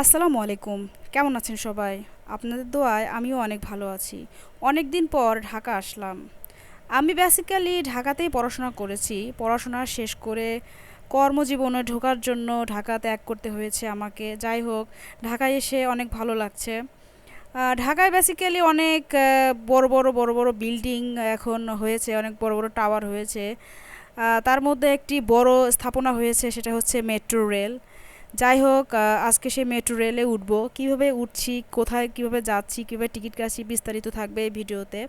আসসালামু আলাইকুম। কেমন আছেন সবাই? আপনাদের দোয়ায় আমিও অনেক ভালো আছি। অনেক দিন পর ঢাকা আসলাম। আমি বেসিক্যালি ঢাকাতেই পড়াশোনা করেছি। পড়াশোনা শেষ করে কর্মজীবনে ঢোকার জন্য ঢাকা ত্যাগ করতে হয়েছে আমাকে। যাই হোক, ঢাকায় এসে অনেক ভালো লাগছে। ঢাকায় বেসিক্যালি অনেক বড় বড় বড় বড় বিল্ডিং এখন হয়েছে, অনেক বড় বড় টাওয়ার হয়েছে। তার মধ্যে একটি বড় স্থাপনা হয়েছে, সেটা হচ্ছে মেট্রো রেল যাই হোক আজকে সে মেট্রো রেলে উঠবো। কীভাবে উঠছি, কোথায় কীভাবে যাচ্ছি, কীভাবে টিকিট কাটছি বিস্তারিত থাকবে এই ভিডিওতে।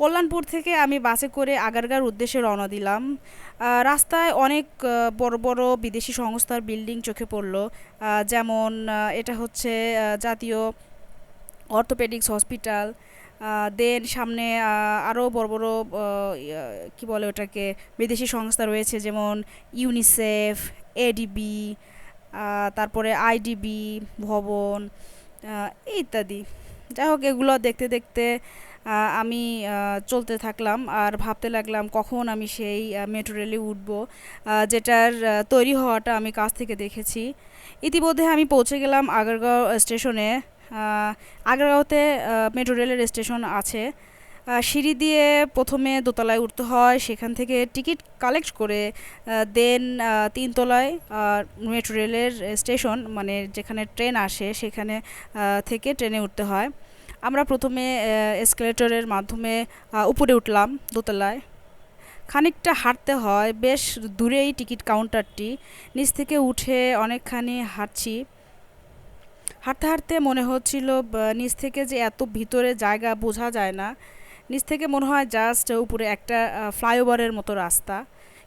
কল্যাণপুর থেকে আমি বাসে করে আগারগার উদ্দেশ্যে রওনা দিলাম। রাস্তায় অনেক বড় বড় বিদেশি সংস্থার বিল্ডিং চোখে পড়ল। যেমন এটা হচ্ছে জাতীয় অর্থোপেডিক্স হসপিটাল দেন সামনে আরও বড় বড় কী বলে ওটাকে, বিদেশি সংস্থা রয়েছে যেমন ইউনিসেফ এডিবি তারপরে আইডিবি, ভবন ইত্যাদি। যাই হোক, এগুলো দেখতে দেখতে আমি চলতে থাকলাম আর ভাবতে লাগলাম কখন আমি সেই মেট্রো রেলে উঠবো। যেটার তৈরি হওয়াটা আমি কাছ থেকে দেখেছি। ইতিমধ্যে আমি পৌঁছে গেলাম আগারগাঁও স্টেশনে। আগারগাঁওতে মেট্রো রেলের স্টেশন আছে। সিঁড়ি দিয়ে প্রথমে দোতলায় উঠতে হয়, সেখান থেকে টিকিট কালেক্ট করে দেন তিনতলায় মেট্রো রেলের স্টেশন মানে যেখানে ট্রেন আসে সেখানে থেকে ট্রেনে উঠতে হয়। আমরা প্রথমে এসকেলেটরের মাধ্যমে উপরে উঠলাম দোতলায়। খানিকটা হাঁটতে হয়, বেশ দূরেই টিকিট কাউন্টারটি। নিচ থেকে উঠে অনেকখানি হাঁটছি। হাঁটতে হাঁটতে মনে হচ্ছিল নিচ থেকে যে এত ভিতরে জায়গা বোঝা যায় না। নিচ থেকে মনে হয় জাস্ট উপরে একটা ফ্লাইওভারের মতো রাস্তা।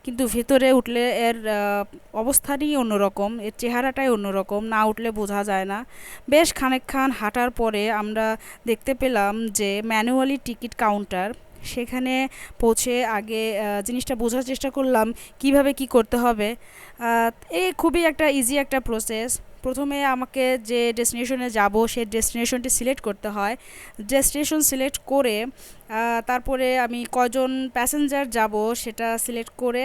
কিন্তু ভেতরে উঠলে এর অবস্থানই অন্যরকম, এর চেহারাটাই অন্যরকম, না উঠলে বোঝা যায় না। বেশ খানিকক্ষণ হাঁটার পরে আমরা দেখতে পেলাম যে ম্যানুয়ালি টিকিট কাউন্টার, সেখানে পৌঁছে আগে জিনিসটা বোঝার চেষ্টা করলাম কীভাবে কি করতে হবে। এই খুবই একটা ইজি একটা প্রসেস প্রথমে আমাকে যে ডেস্টিনেশনে যাব, সেই ডেস্টিনেশনটি সিলেক্ট করতে হয়। ডেস্টিনেশন সিলেক্ট করে তারপরে আমি কজন প্যাসেঞ্জার যাব সেটা সিলেক্ট করে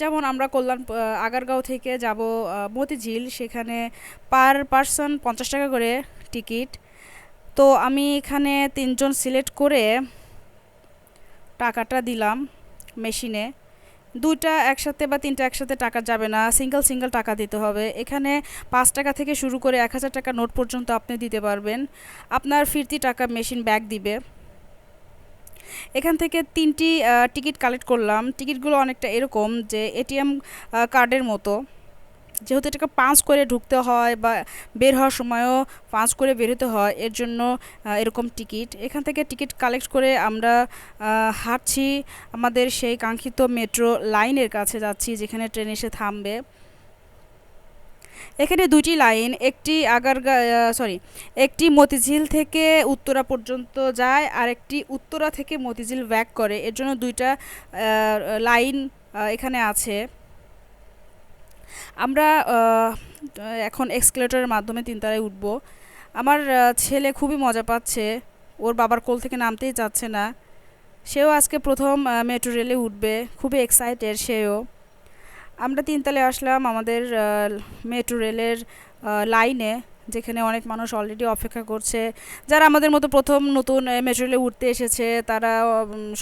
যেমন আমরা কল্যাণ আগারগাঁও থেকে যাব মতিঝিল। সেখানে পার পার্সন পঞ্চাশ টাকা করে টিকিট। তো আমি এখানে তিনজন সিলেক্ট করে টাকাটা দিলাম মেশিনে। দুইটা একসাথে বা তিনটা একসাথে টাকা যাবে না। সিঙ্গেল সিঙ্গেল টাকা দিতে হবে। এখানে পাঁচ টাকা থেকে শুরু করে এক হাজার টাকা নোট পর্যন্ত আপনি দিতে পারবেন। আপনার ফিরতি টাকা মেশিন ব্যাগ দিবে। এখান থেকে তিনটি টিকিট কালেক্ট করলাম। টিকিটগুলো অনেকটা এরকম যে এটিএম কার্ডের মতো। যেহেতু এটাকে পাঁচ করে ঢুকতে হয় বা বের হওয়ার সময়ও পাঁচ করে বেরোতে হয়, এর জন্য এরকম টিকিট। এখান থেকে টিকিট কালেক্ট করে আমরা হাঁটছি আমাদের সেই কাঙ্ক্ষিত মেট্রো লাইনের কাছে যাচ্ছি যেখানে ট্রেন এসে থামবে। এখানে দুটি লাইন, একটি আগারগা সরি একটি মতিঝিল থেকে উত্তরা পর্যন্ত যায় আর একটি উত্তরা থেকে মতিঝিল ব্যাক করে। এর জন্য দুইটা লাইন এখানে আছে। আমরা এখন এক্সকেলেটরের মাধ্যমে তিনতলায় উঠবো। আমার ছেলে খুবই মজা পাচ্ছে। ওর বাবার কোল থেকে নামতেই চাচ্ছে না। সেও আজকে প্রথম মেট্রো রেলে উঠবে। খুবই এক্সাইটেড সেও। আমরা তিনতলায় আসলাম আমাদের মেট্রো রেলের লাইনে যেখানে অনেক মানুষ অলরেডি অপেক্ষা করছে। যারা আমাদের মতো প্রথম নতুন মেট্রো রেলে উঠতে এসেছে, তারা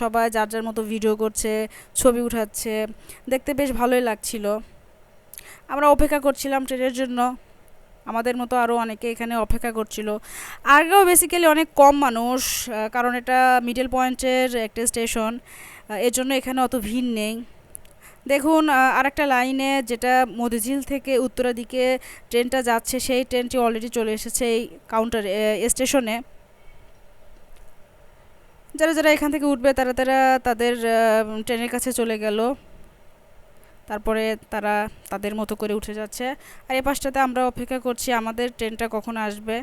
সবাই যার যার মতো ভিডিও করছে, ছবি উঠাচ্ছে। দেখতে বেশ ভালোই লাগছিল। আমরা অপেক্ষা করছিলাম ট্রেনের জন্য। আমাদের মতো আরও অনেকে এখানে অপেক্ষা করছিল। আগেও বেসিক্যালি অনেক কম মানুষ কারণ এটা মিডল পয়েন্টের একটা স্টেশনের জন্য এখানে অত ভিড় নেই। দেখুন আরেকটা লাইনে যেটা মতিঝিল থেকে উত্তরা দিকে ট্রেনটা যাচ্ছে, সেই ট্রেনটি অলরেডি চলে এসেছে এই কাউন্টার স্টেশনে যারা যারা এখান থেকে উঠবে, তারা তারা তাদের ট্রেনের কাছে চলে গেল। তারপরে তারা তাদের মতো করে উঠে যাচ্ছে। আর এই পাশটাতে আমরা অপেক্ষা করছি, আমাদের ট্রেনটা কখন আসবে?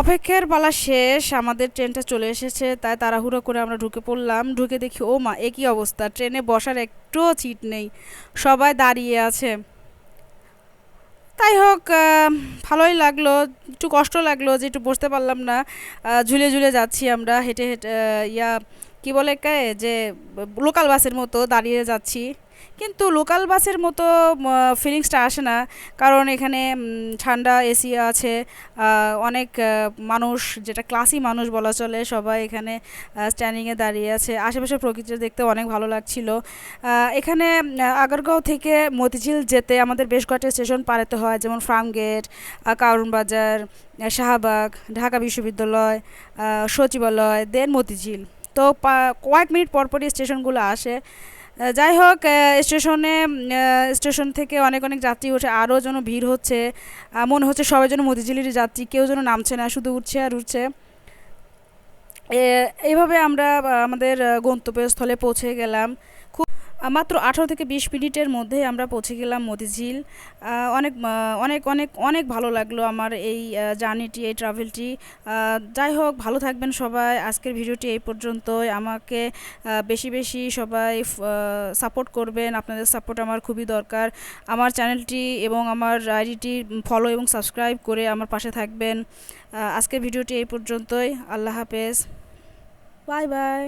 অপেক্ষার পালা শেষ, আমাদের ট্রেনটা চলে এসেছে, তাই তাড়াহুড়ো করে আমরা ঢুকে পড়লাম। ঢুকে দেখি, ও মা একই অবস্থা? ট্রেনে বসার একটুও সিট নেই, সবাই দাঁড়িয়ে আছে। তাই হোক ভালোই লাগল, একটু কষ্ট লাগল যে একটু বসতে পারলাম না। ঝুলে ঝুলে যাচ্ছি আমরা, হেঁটে হেঁটে ইয়া, কি বলে কে যে লোকাল বাসের মতো দাঁড়িয়ে যাচ্ছি। কিন্তু লোকাল বাসের মতো ফিলিংসটা আসে না। কারণ এখানে ঠান্ডা এসি আছে অনেক মানুষ যেটা ক্লাসি মানুষ বলা চলে সবাই এখানে স্ট্যান্ডিংয়ে দাঁড়িয়ে আছে। আশেপাশে প্রকৃতি দেখতে অনেক ভালো লাগছিল। এখানে আগারগাঁও থেকে মতিঝিল যেতে আমাদের বেশ কয়েকটা স্টেশন পারাতে হয় যেমন ফার্মগেট আহ, কারণ বাজার শাহবাগ ঢাকা বিশ্ববিদ্যালয় সচিবালয় দেন মতিঝিল। তো কয়েক মিনিট পর পরই স্টেশনগুলো আসে। যাই হোক স্টেশনে স্টেশন থেকে অনেক অনেক যাত্রী উঠে আরও যেন ভিড় হচ্ছে। মনে হচ্ছে সবাই যেন মতিঝিলির যাত্রী, কেউ যেন নামছে না, শুধু উঠছে আর উঠছে। এইভাবে আমরা আমাদের গন্তব্যস্থলে পৌঁছে গেলাম। মাত্র আঠারো থেকে বিশ মিনিটের মধ্যে আমরা পৌঁছে গেলাম মতিঝিল। অনেক অনেক অনেক অনেক ভালো লাগল আমার এই জার্নিটি, এই ট্রাভেলটি যাই হোক, ভালো থাকবেন সবাই। আজকের ভিডিওটি এই পর্যন্তই। আমাকে বেশি বেশি সবাই সাপোর্ট করবেন। আপনাদের সাপোর্ট আমার খুবই দরকার। আমার চ্যানেলটি এবং আমার আইডিটি ফলো এবং সাবস্ক্রাইব করে আমার পাশে থাকবেন। আজকের ভিডিওটি এই পর্যন্তই। আল্লাহ হাফেজ। Bye bye